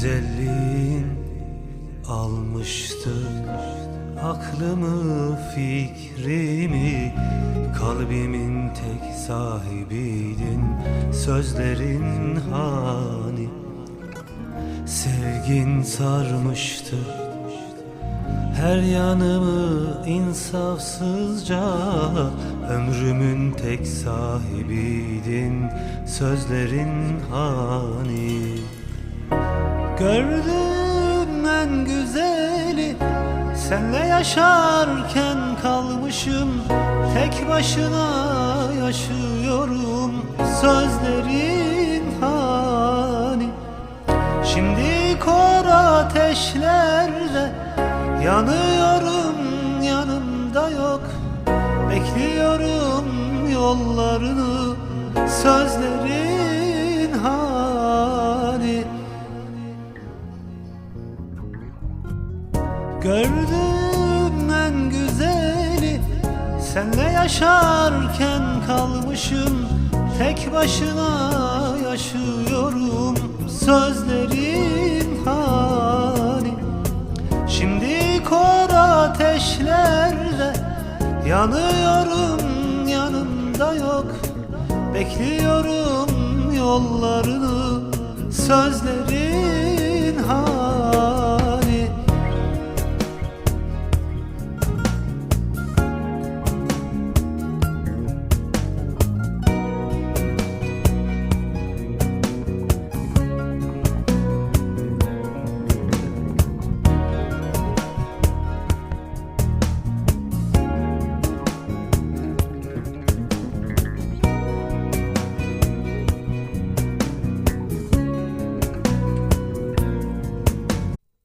güzelliğin almıştı aklımı fikrimi Kalbimin tek sahibiydin. Sözlerin hani Sevgin sarmıştı her yanımı insafsızca Ömrümün tek sahibiydin. Sözlerin hani Gördüm en güzeli Senle yaşarken kalmışım. Tek başına yaşıyorum Sözlerin hani. Şimdi kor ateşlerde Yanıyorum yanımda yok. Bekliyorum yollarını Sözlerin Gördüm en güzeli. Senle yaşarken kalmışım. Tek başına yaşıyorum Sözlerin hani Şimdi kor ateşlerde Yanıyorum yanımda yok. Bekliyorum yollarını Sözlerin